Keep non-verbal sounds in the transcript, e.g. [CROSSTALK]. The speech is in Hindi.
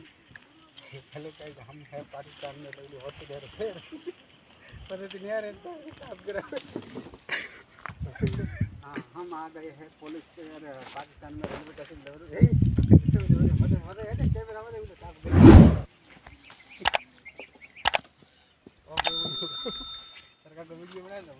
हेलो गाइस हम है पाकिस्तान में पहले होते देर से पर तो दुनिया रहता है। काम [LAUGHS] करा हाँ हम आ गए हैं, पुलिस के यार, पाकिस्तान में रेलवे स्टेशन दौड़ हे मज़े मज़े है ना कैमरा में उधर तो काम कर सरकार को वीडियो बनाया ना